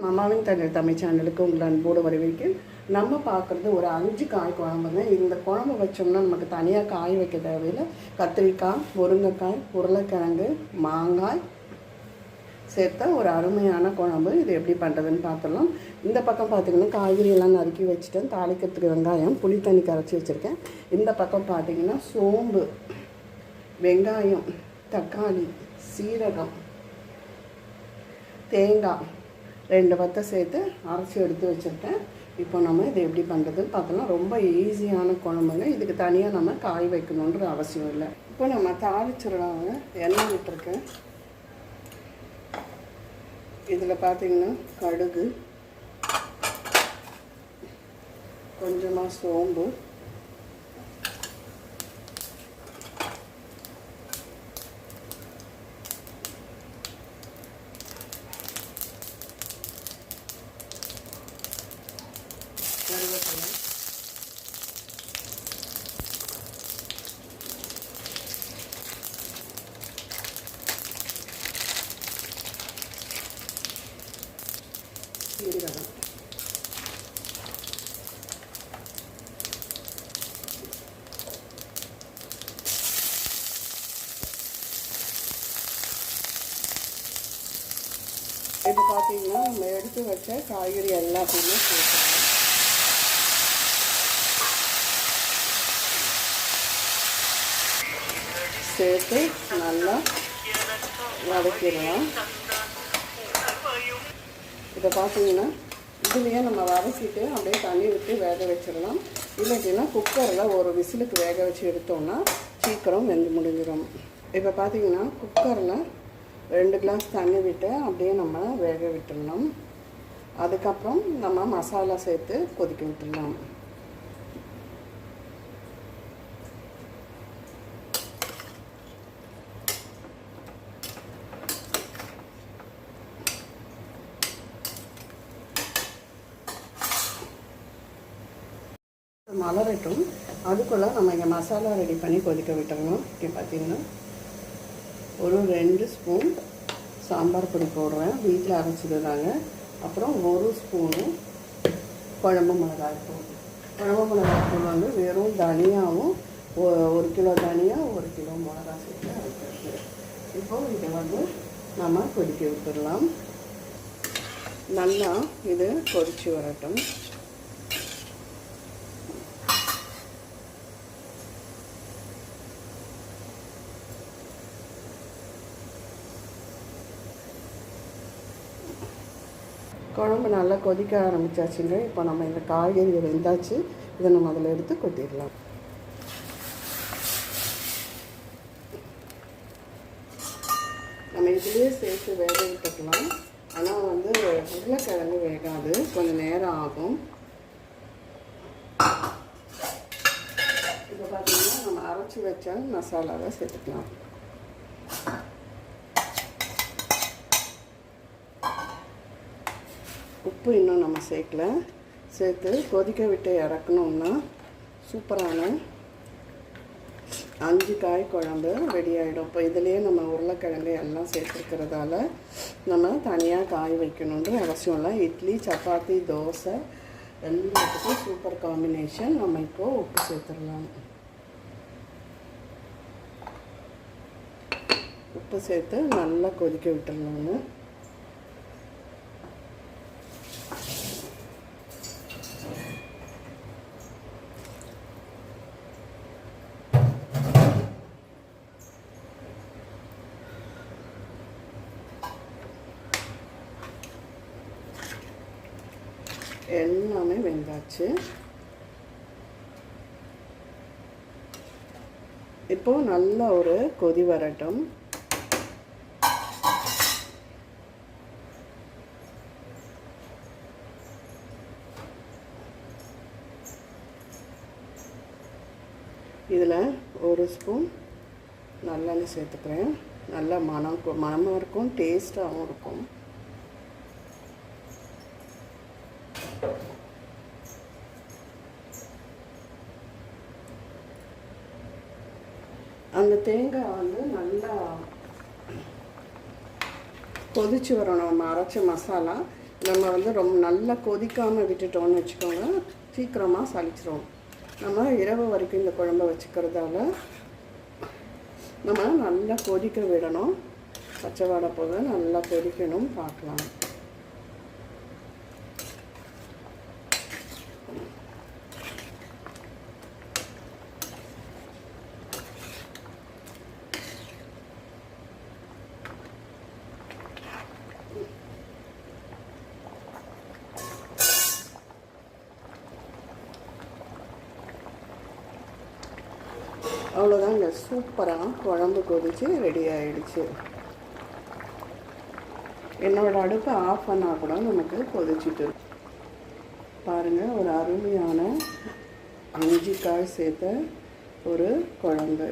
மாமாவின் தண்ணீர் தமிழ் சேனலுக்கு உங்களை அன்போடு வரவேற்கிறேன். நம்ம பார்க்குறது ஒரு அஞ்சு காய் குழம்புங்க இந்த குழம்பு வச்சோம்னா நமக்கு தனியாக காய் வைக்க தேவையில்லை. கத்திரிக்காய் முருங்கைக்காய் உருளைக்கிழங்கு மாங்காய் சேர்த்த ஒரு அருமையான குழம்பு. இது எப்படி பண்ணுறதுன்னு பார்த்துடலாம். இந்த பக்கம் பார்த்திங்கன்னா காய்கறியெல்லாம் நறுக்கி வச்சுட்டேன். தாளிக்கிறதுக்கு வெங்காயம் புளி தண்ணி கரைச்சி வச்சுருக்கேன். இந்த பக்கம் பார்த்தீங்கன்னா சோம்பு வெங்காயம் தக்காளி சீரகம் தேங்காய் ரெண்டு பத்தை சேர்த்து அரைச்சி எடுத்து வச்சுருக்கேன். இப்போ நம்ம இதை எப்படி பண்ணுறதுன்னு பார்த்தோம்னா ரொம்ப ஈஸியான குழம்புங்க. இதுக்கு தனியாக நம்ம காய் வைக்கணுன்ற அவசியம் இல்லை. இப்போ நம்ம தாளிச்சிடலாங்க. எண்ணெய் விட்டுருக்கேன். இதில் பார்த்தீங்கன்னா கடுகு கொஞ்சமாக சோம்பு கருவேப்பிலை சீரகம் இப்போ பார்த்தீங்கன்னா நம்ம எடுத்து வச்ச காய்கறி எல்லாத்தையுமே சேர்த்துக்கலாம் சேர்த்து நல்லா வதக்கிடலாம். இதை பார்த்தீங்கன்னா இதுலேயே நம்ம வதக்கிட்டு அப்படியே தண்ணி விட்டு வேக வச்சிடலாம். இல்லாட்டினா குக்கரில் ஒரு விசிலுக்கு வேக வச்சு எடுத்தோம்னா சீக்கிரம் வெந்து முடிஞ்சிடும் இப்போ பார்த்தீங்கன்னா குக்கரில் ரெண்டு கிளாஸ் தண்ணி விட்டு அப்படியே நம்ம வேக விட்டுடணும். அதுக்கப்புறம் நம்ம மசாலா சேர்த்து கொதிக்க விட்டுடலாம் மலரட்டும். அதுக்குள்ளே நம்ம இங்கே மசாலா ரெடி பண்ணி கொதிக்க விட்டுறணும். இங்கே பார்த்தீங்கன்னா ஒரு ரெண்டு ஸ்பூன் சாம்பார் பொடி போடுறேன். வீட்டில் அரைச்சிடுறாங்க. அப்புறம் ஒரு ஸ்பூனு குழம்பு மிளகாய் தூள். குழம்பு மிளகாய் தூள் வந்து வெறும் தனியாகவும் ஒரு கிலோ தனியாக ஒரு கிலோ மிளகாய் சேர்த்து அரைக்கிறது. இப்போ இதை வந்து நம்ம கொதிக்க விட்டுடலாம். நல்லா இது கொதிச்சு வரட்டும். குழம்பு நல்லா கொதிக்க ஆரம்பிச்சாச்சுங்க. இப்போ நம்ம இந்த காய்கறி வெந்தாச்சு. இதை நம்ம அதில் எடுத்து கொட்டிடலாம். நம்ம இதுலேயே சேர்த்து வேக விட்டுக்கலாம். ஆனால் வந்து உருளைக்கிழங்கு வேகாது. கொஞ்சம் நேரம் ஆகும். இப்போ பார்த்தீங்கன்னா நம்ம அரைச்சி வச்ச மசாலாவை சேர்த்துக்கலாம். உப்பு இன்னும் நம்ம சேர்க்கல. சேர்த்து கொதிக்க விட்டு இறக்கணும்னா சூப்பரான அஞ்சு காய் குழம்பு ரெடி ஆகிடும் இப்போ இதுலேயே நம்ம உருளைக்கிழங்கு எல்லாம் சேர்த்துருக்கிறதால நம்ம தனியாக காய் வைக்கணுன்ற அவசியம் இல்லை. இட்லி சப்பாத்தி தோசை எல்லாத்துக்கும் சூப்பர் காம்பினேஷன் நம்ம இப்போது உப்பு சேர்த்துடலாம். உப்பு சேர்த்து நல்லா கொதிக்க விட்டுடலாம்னு எல்லாமே வெந்தாச்சு. இப்போ நல்ல ஒரு கொதி வரட்டும். இதில் ஒரு ஸ்பூன் நல்லெண்ணெய் சேர்த்துக்கிறேன். நல்லா மனம் மனமும் இருக்கும் டேஸ்ட்டாகவும் இருக்கும். அந்த தேங்காய் வந்து நல்லா கொதிச்சு வரும் நம்ம அரைச்ச மசாலா. நம்ம வந்து ரொம்ப நல்லா கொதிக்காமல் விட்டுட்டோம்னு வச்சுக்கோங்க. சீக்கிரமாக சளிச்சிரும். நம்ம இரவு வரைக்கும் இந்த குழம்ப வச்சுக்கிறதால நம்ம நல்லா கொதிக்க விடணும். பச்சை வாடை போக நல்லா கொதிக்கணும் பார்க்கலாம். அவ்வளோதாங்க. சூப்பராக குழம்பு கொதிச்சு ரெடி ஆகிடுச்சு என்னோட அடுப்பை ஆஃப் பண்ணால் கூட நமக்கு கொதிச்சுட்டு பாருங்கள் ஒரு அருமையான அஞ்சு காய் சேர்த்த ஒரு குழம்பு.